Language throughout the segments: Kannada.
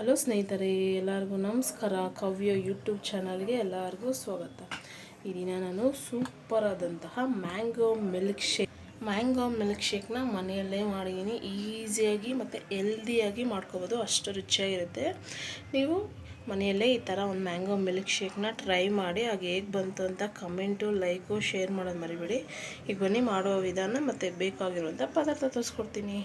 ಹಲೋ ಸ್ನೇಹಿತರೆ, ಎಲ್ಲರಿಗೂ ನಮಸ್ಕಾರ. ಕವ್ಯ ಯೂಟ್ಯೂಬ್ ಚಾನಲ್ಗೆ ಎಲ್ಲರಿಗೂ ಸ್ವಾಗತ. ಈ ದಿನ ನಾನು ಸೂಪರ್ ಆದಂತಹ mango milk shake, mango milk ಶೇಕ್ನ ಮನೆಯಲ್ಲೇ ಮಾಡಿದ್ದೀನಿ ಈಸಿಯಾಗಿ ಮತ್ತು ಹೆಲ್ದಿಯಾಗಿ ಮಾಡ್ಕೋಬೋದು. ಅಷ್ಟು ರುಚಿಯಾಗಿರುತ್ತೆ. ನೀವು ಮನೆಯಲ್ಲೇ ಈ ಥರ ಒಂದು ಮ್ಯಾಂಗೋ ಮಿಲ್ಕ್ ಶೇಕ್ನ ಟ್ರೈ ಮಾಡಿ, ಹಾಗೆ ಹೇಗೆ ಬಂತು ಅಂತ ಕಮೆಂಟು, ಲೈಕು, ಶೇರ್ ಮಾಡೋದು ಮರಿಬೇಡಿ. ಈಗ ಬನ್ನಿ, ಮಾಡುವ ವಿಧಾನ ಮತ್ತು ಬೇಕಾಗಿರುವಂಥ ಪದಾರ್ಥ ತೋರಿಸ್ಕೊಡ್ತೀನಿ.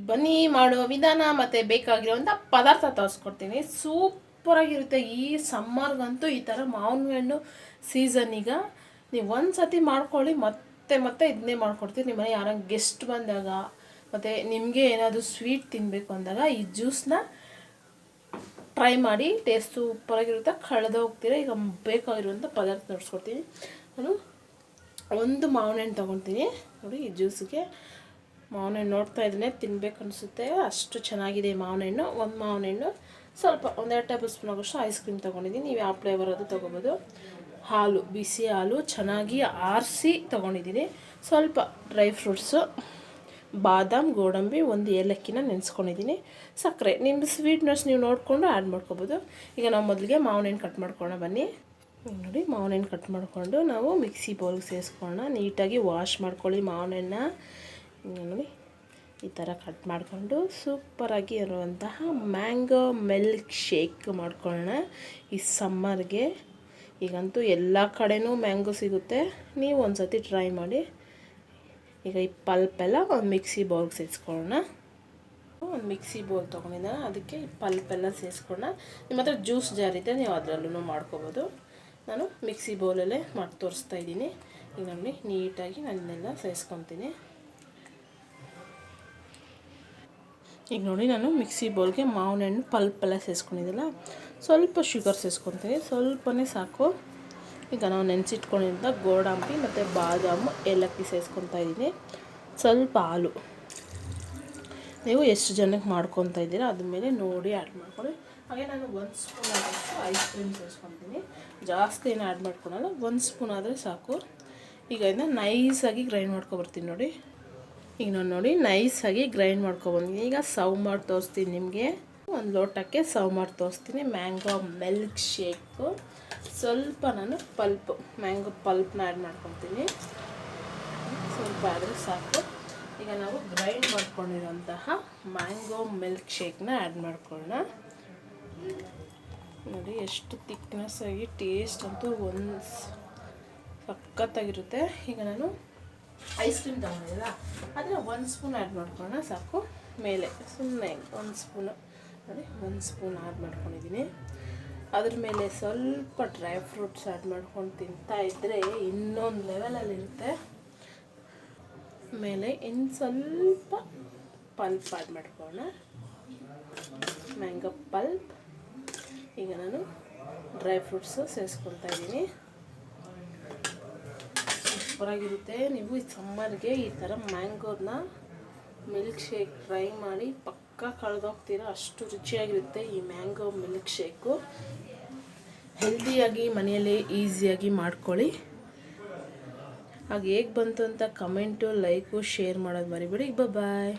ಬನ್ನಿ ಮಾಡುವ ವಿಧಾನ ಮತ್ತು ಬೇಕಾಗಿರುವಂಥ ಪದಾರ್ಥ ತೋರಿಸ್ಕೊಡ್ತೀನಿ. ಸೂಪರಾಗಿರುತ್ತೆ ಈ ಸಮ್ಮರ್ಗಂತೂ ಈ ಥರ ಮಾವಿನ ಹಣ್ಣು ಈಗ. ನೀವು ಒಂದು ಸತಿ ಮಾಡ್ಕೊಳ್ಳಿ, ಮತ್ತೆ ಮತ್ತೆ ಇದನ್ನೇ ಮಾಡ್ಕೊಡ್ತೀರಿ ನಿಮ್ಮ ಮನೆ ಯಾರ ಗೆಸ್ಟ್ ಬಂದಾಗ ಮತ್ತು ನಿಮಗೆ ಏನಾದರೂ ಸ್ವೀಟ್ ತಿನ್ನಬೇಕು ಅಂದಾಗ ಈ ಜ್ಯೂಸ್ನ ಟ್ರೈ ಮಾಡಿ ಟೇಸ್ಟ್ ಸೂಪರಾಗಿರುತ್ತೆ ಕಳೆದ ಹೋಗ್ತೀರಾ, ಈಗ ಬೇಕಾಗಿರುವಂಥ ಪದಾರ್ಥ ತೋರಿಸ್ಕೊಡ್ತೀನಿ. ನಾನು ಒಂದು ಮಾವಿನ ಹಣ್ಣು ತೊಗೊತೀನಿ. ನೋಡಿ ಈ ಜ್ಯೂಸ್ಗೆ ಮಾವಿನ ನೋಡ್ತಾ ಇದ್ದೀನಿ ತಿನ್ಬೇಕು ಅನಿಸುತ್ತೆ. ಅಷ್ಟು ಚೆನ್ನಾಗಿದೆ ಮಾವಿನ ಹಣ್ಣು. ಒಂದು ಮಾವಿನ ಹಣ್ಣು ಸ್ವಲ್ಪ ಒಂದೆರಡು ಟೇಬಲ್ ಸ್ಪೂನ್ ಆಗೋಷ್ಟು ಐಸ್ ಕ್ರೀಮ್ ತೊಗೊಂಡಿದ್ದೀನಿ. ನೀವು ಯಾವ ಫ್ಲೇವರ್ ಅದು ತೊಗೋಬೋದು. ಹಾಲು, ಬಿಸಿ ಹಾಲು ಚೆನ್ನಾಗಿ ಆರಿಸಿ ತೊಗೊಂಡಿದ್ದೀನಿ. ಸ್ವಲ್ಪ ಡ್ರೈ ಫ್ರೂಟ್ಸು ಬಾದಾಮ್, ಗೋಡಂಬಿ, ಒಂದು ಏಲಕ್ಕಿನ ನೆನೆಸ್ಕೊಂಡಿದ್ದೀನಿ. ಸಕ್ಕರೆ ನಿಮ್ಮ ಸ್ವೀಟ್ನೆಸ್ ನೀವು ನೋಡಿಕೊಂಡು ಆ್ಯಡ್ ಮಾಡ್ಕೊಬೋದು. ಈಗ ನಾವು ಮೊದಲಿಗೆ ಮಾವಿನ ಕಟ್ ಮಾಡ್ಕೊಳ್ಳೋಣ, ಬನ್ನಿ. ನೋಡಿ, ಮಾವಿನ ಕಟ್ ಮಾಡಿಕೊಂಡು ನಾವು ಮಿಕ್ಸಿ ಬೌಲ್ಗೆ ಸೇರಿಸ್ಕೊಳ್ಳೋಣ. ನೀಟಾಗಿ ವಾಶ್ ಮಾಡ್ಕೊಳ್ಳಿ ಮಾವಿನ ನೋಡಿ ಈ ಥರ ಕಟ್ ಮಾಡಿಕೊಂಡು ಸೂಪರಾಗಿ ಇರುವಂತಹ ಮ್ಯಾಂಗೋ ಮಿಲ್ಕ್ ಶೇಕ್ ಮಾಡ್ಕೊಳ್ಳೋಣ ಈ ಸಮ್ಮರ್ಗೆ. ಈಗಂತೂ ಎಲ್ಲ ಕಡೆನೂ ಮ್ಯಾಂಗೋ ಸಿಗುತ್ತೆ. ನೀವು ಒಂದು ಸತಿ ಟ್ರೈ ಮಾಡಿ. ಈಗ ಈ ಪಲ್ಪೆಲ್ಲ ಒಂದು ಮಿಕ್ಸಿ ಬೌಲ್ಗೆ ಸೇರಿಸ್ಕೊಳ್ಳೋಣ. ಒಂದು ಮಿಕ್ಸಿ ಬೌಲ್ ತೊಗೊಂಡಿದ್ದ ಅದಕ್ಕೆ ಈ ಪಲ್ಪೆಲ್ಲ ಸೇರಿಸ್ಕೊಳ್ಳೋಣ. ನಿಮ್ಮ ಹತ್ರ ಜ್ಯೂಸ್ ಜಾರಿದೆ ನೀವು ಅದರಲ್ಲೂ ಮಾಡ್ಕೋಬೋದು. ನಾನು ಮಿಕ್ಸಿ ಬೌಲಲ್ಲೇ ಮಾಡಿ ತೋರಿಸ್ತಾ ಇದ್ದೀನಿ. ಈಗ ನೋಡಿ, ನೀಟಾಗಿ ನನ್ನೆಲ್ಲ ಸೇರಿಸ್ಕೊತೀನಿ. ಈಗ ನೋಡಿ ನಾನು ಮಿಕ್ಸಿ ಬೌಲ್ಗೆ ಮಾವಿನ ಹಣ್ಣು ಪಲ್ಪೆಲ್ಲ ಸೇರಿಸ್ಕೊಂಡಿದ್ದಿಲ್ಲ ಸ್ವಲ್ಪ ಶುಗರ್ ಸೇರಿಸ್ಕೊತೀನಿ ಸ್ವಲ್ಪನೇ ಸಾಕು. ಈಗ ನಾವು ನೆನೆಸಿಟ್ಕೊಂಡಿದ್ದ ಗೋಡಂಬಿ ಮತ್ತು ಬಾದಾಮು ಏಲಕ್ಕಿ ಸೇರಿಸ್ಕೊತಾ ಇದ್ದೀನಿ. ಸ್ವಲ್ಪ ಹಾಲು. ನೀವು ಎಷ್ಟು ಜನಕ್ಕೆ ಮಾಡ್ಕೊತಾ ಇದ್ದೀರಾ ಅದ್ರ ಮೇಲೆ ನೋಡಿ ಆ್ಯಡ್ ಮಾಡ್ಕೊಳ್ಳಿ. ಹಾಗೆ ನಾನು ಒಂದು ಸ್ಪೂನ್ ಆದಷ್ಟು ಐಸ್ ಕ್ರೀಮ್ ಸೇರಿಸ್ಕೊತೀನಿ ಜಾಸ್ತಿ ಏನು ಆ್ಯಡ್ ಮಾಡ್ಕೊಳಲ್ಲ, ಒಂದು ಸ್ಪೂನ್ ಆದರೆ ಸಾಕು. ಈಗ ಇದನ್ನ ನೈಸಾಗಿ ಗ್ರೈಂಡ್ ಮಾಡ್ಕೊಬರ್ತೀನಿ ನೋಡಿ. ಈಗ ನಾನು ನೋಡಿ ನೈಸಾಗಿ ಗ್ರೈಂಡ್ ಮಾಡ್ಕೊಬಂದಿದ್ದೀನಿ ಈಗ ಸರ್ವ್ ಮಾಡಿ ತೋರಿಸ್ತೀನಿ ನಿಮಗೆ. ಒಂದು ಲೋಟಕ್ಕೆ ಸರ್ವ್ ಮಾಡಿ ತೋರಿಸ್ತೀನಿ. ಮ್ಯಾಂಗೋ ಮಿಲ್ಕ್ ಶೇಕು ಸ್ವಲ್ಪ ನಾನು ಪಲ್ಪ್ ಮ್ಯಾಂಗೋ ಪಲ್ಪ್ನ ಆ್ಯಡ್ ಮಾಡ್ಕೊತೀನಿ. ಸ್ವಲ್ಪ ಆದರೆ ಸಾಕು. ಈಗ ನಾವು ಗ್ರೈಂಡ್ ಮಾಡ್ಕೊಂಡಿರೋಂತಹ ಮ್ಯಾಂಗೋ ಮಿಲ್ಕ್ ಶೇಕ್ನ ಆ್ಯಡ್ ಮಾಡ್ಕೊಳ್ಳೋಣ. ನೋಡಿ ಎಷ್ಟು ತಿಕ್ನೆಸ್ ಆಗಿ ಟೇಸ್ಟ್ ಅಂತೂ ಒಂದು ಸಖತ್ತಾಗಿರುತ್ತೆ. ಈಗ ನಾನು ಐಸ್ ಕ್ರೀಮ್ ತೊಗೊಂಡಿಲ್ಲ ಆದರೆ ಒಂದು ಸ್ಪೂನ್ ಆ್ಯಡ್ ಮಾಡ್ಕೊಳ್ಳೋಣ, ಸಾಕು. ಮೇಲೆ ಸುಮ್ಮನೆ ಒಂದು ಸ್ಪೂನು, ನೋಡಿ, ಒಂದು ಸ್ಪೂನ್ ಆ್ಯಡ್ ಮಾಡ್ಕೊಂಡಿದ್ದೀನಿ. ಅದ್ರ ಮೇಲೆ ಸ್ವಲ್ಪ ಡ್ರೈ ಫ್ರೂಟ್ಸ್ ಆ್ಯಡ್ ಮಾಡ್ಕೊಂಡು ತಿಂತಾ ಇದ್ದರೆ ಇನ್ನೊಂದು ಲೆವೆಲಲ್ಲಿರುತ್ತೆ ಮೇಲೆ ಇನ್ನು ಸ್ವಲ್ಪ ಪಲ್ಪ್ ಆ್ಯಡ್ ಮಾಡ್ಕೊಳ್ಳೋಣ. ಮ್ಯಾಂಗೋ ಪಲ್ಪ್ ಈಗ ನಾನು ಡ್ರೈ ಫ್ರೂಟ್ಸು ಸೇರಿಸ್ಕೊಳ್ತಾ ಇದ್ದೀನಿ. ಸೂಪರಾಗಿರುತ್ತೆ ನೀವು ಈ ಸಮ್ಮರ್ಗೆ ಈ ಥರ ಮ್ಯಾಂಗೋನ ಮಿಲ್ಕ್ ಶೇಕ್ ಟ್ರೈ ಮಾಡಿ ಪಕ್ಕ ಕಳೆದೋಗ್ತೀರ, ಅಷ್ಟು ರುಚಿಯಾಗಿರುತ್ತೆ ಈ ಮ್ಯಾಂಗೋ ಮಿಲ್ಕ್ ಶೇಕು ಹೆಲ್ದಿಯಾಗಿ ಮನೆಯಲ್ಲೇ ಈಸಿಯಾಗಿ ಮಾಡ್ಕೊಳ್ಳಿ. ಹಾಗೆ ಹೇಗೆ ಬಂತು ಅಂತ ಕಮೆಂಟು, ಲೈಕು, ಶೇರ್ ಮಾಡೋದು ಮರಿಬೇಡಿ. ಬಾಯ್